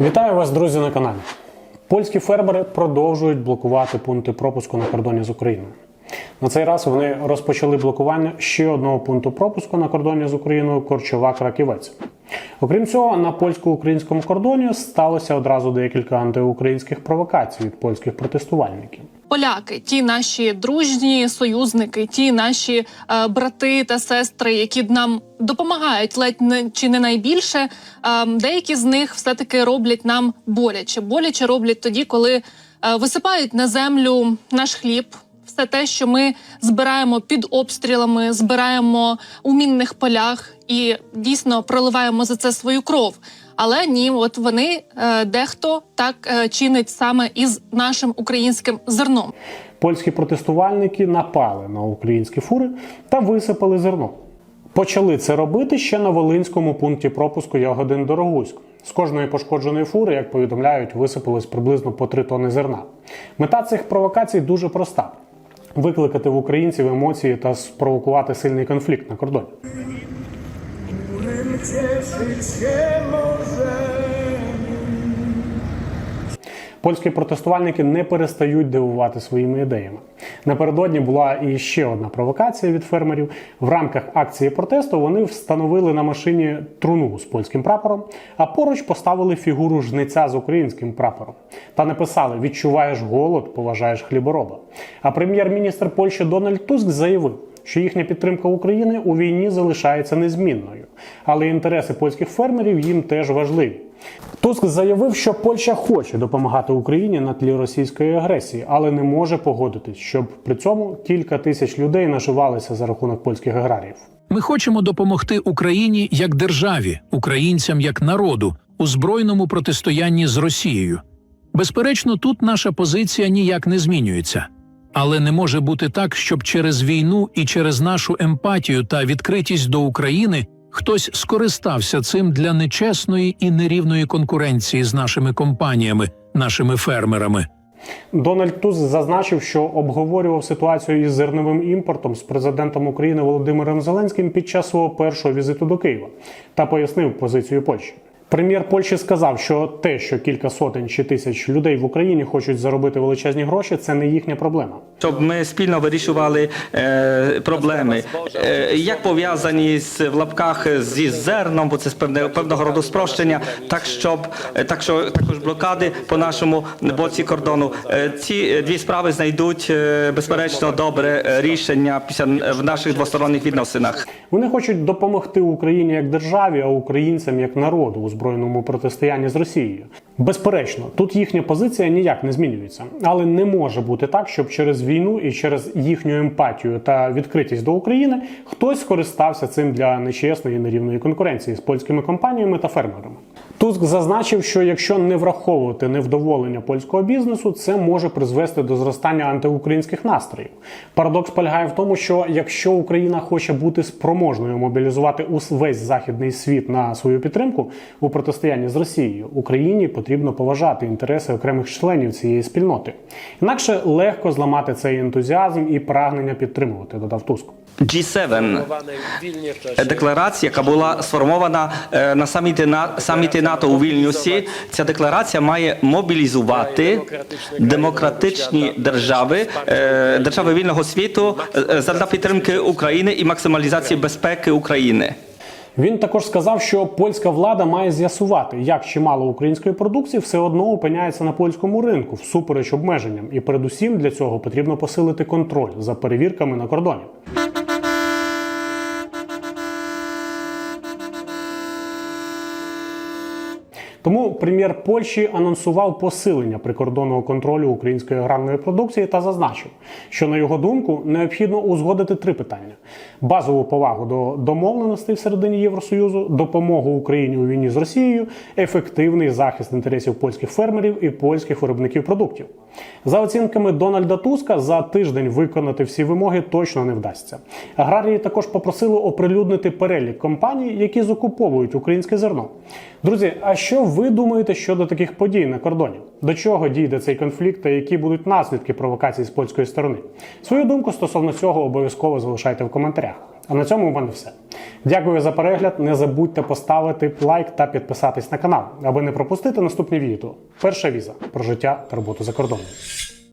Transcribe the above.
Вітаю вас, друзі, на каналі. Польські фермери продовжують блокувати пункти пропуску на кордоні з Україною. На цей раз вони розпочали блокування ще одного пункту пропуску на кордоні з Україною Корчова Краківець. Окрім цього, на польсько-українському кордоні сталося одразу декілька антиукраїнських провокацій від польських протестувальників. Поляки, ті наші дружні союзники, ті наші е, брати та сестри, які нам допомагають ледь не чи не найбільше. Е, деякі з них все таки роблять нам боляче. Боляче роблять тоді, коли е, висипають на землю наш хліб. Все те, що ми збираємо під обстрілами, збираємо у мінних полях і дійсно проливаємо за це свою кров. Але ні, от вони е, дехто так е, чинить саме із нашим українським зерном. Польські протестувальники напали на українські фури та висипали зерно. Почали це робити ще на Волинському пункті пропуску Ягодин Дорогуськ. З кожної пошкодженої фури, як повідомляють, висипалось приблизно по 3 тони зерна. Мета цих провокацій дуже проста: викликати в українців емоції та спровокувати сильний конфлікт на кордоні. Cieszyć się możemy. Польські протестувальники не перестають дивувати своїми ідеями. Напередодні була і ще одна провокація від фермерів. В рамках акції протесту вони встановили на машині труну з польським прапором, а поруч поставили фігуру жниця з українським прапором та написали: Відчуваєш голод, поважаєш хлібороба. А прем'єр-міністр Польщі Дональд Туск заявив. Що їхня підтримка України у війні залишається незмінною, але інтереси польських фермерів їм теж важливі. Туск заявив, що Польща хоче допомагати Україні на тлі російської агресії, але не може погодитись, щоб при цьому кілька тисяч людей наживалися за рахунок польських аграріїв. Ми хочемо допомогти Україні як державі, українцям як народу у збройному протистоянні з Росією. Безперечно, тут наша позиція ніяк не змінюється. Але не може бути так, щоб через війну і через нашу емпатію та відкритість до України хтось скористався цим для нечесної і нерівної конкуренції з нашими компаніями, нашими фермерами. Дональд Туск зазначив, що обговорював ситуацію із зерновим імпортом з президентом України Володимиром Зеленським під час свого першого візиту до Києва та пояснив позицію Польщі. Прем'єр Польщі сказав, що те, що кілька сотень чи тисяч людей в Україні хочуть заробити величезні гроші, це не їхня проблема. щоб ми спільно вирішували е, проблеми, е, як пов'язані з в лапках зі зерном, бо це з певне певного роду спрощення, так щоб е, так що також блокади по нашому боці кордону. Е, ці е, дві справи знайдуть е, безперечно добре е, рішення після в наших двосторонніх відносинах. Вони хочуть допомогти Україні як державі, а українцям як народу збройному протистоянні з Росією. Безперечно, тут їхня позиція ніяк не змінюється, але не може бути так, щоб через війну і через їхню емпатію та відкритість до України хтось скористався цим для нечесної і нерівної конкуренції з польськими компаніями та фермерами. Туск зазначив, що якщо не враховувати невдоволення польського бізнесу, це може призвести до зростання антиукраїнських настроїв. Парадокс полягає в тому, що якщо Україна хоче бути спроможною мобілізувати увесь західний світ на свою підтримку у протистоянні з Росією, Україні потрібно поважати інтереси окремих членів цієї спільноти. Інакше легко зламати цей ентузіазм і прагнення підтримувати, додав Туск. G7 декларація, яка була сформована е, на саміті на саміті НАТО у Вільнюсі. Ця декларація має мобілізувати демократичні держави, е, держави вільного світу е, задля підтримки України і максималізації безпеки України. Він також сказав, що польська влада має з'ясувати, як чимало української продукції все одно опиняється на польському ринку всупереч обмеженням, і передусім для цього потрібно посилити контроль за перевірками на кордоні. Тому прем'єр Польщі анонсував посилення прикордонного контролю української аграрної продукції та зазначив, що на його думку необхідно узгодити три питання: базову повагу до домовленостей всередині Євросоюзу, допомогу Україні у війні з Росією, ефективний захист інтересів польських фермерів і польських виробників продуктів. За оцінками Дональда Туска, за тиждень виконати всі вимоги точно не вдасться. Аграрії також попросили оприлюднити перелік компаній, які закуповують українське зерно. Друзі, а що ви думаєте щодо таких подій на кордоні? До чого дійде цей конфлікт та які будуть наслідки провокацій з польської сторони? Свою думку стосовно цього обов'язково залишайте в коментарях. А на цьому у мене все. Дякую за перегляд. Не забудьте поставити лайк та підписатись на канал, аби не пропустити наступні відео. Перша віза про життя та роботу за кордоном.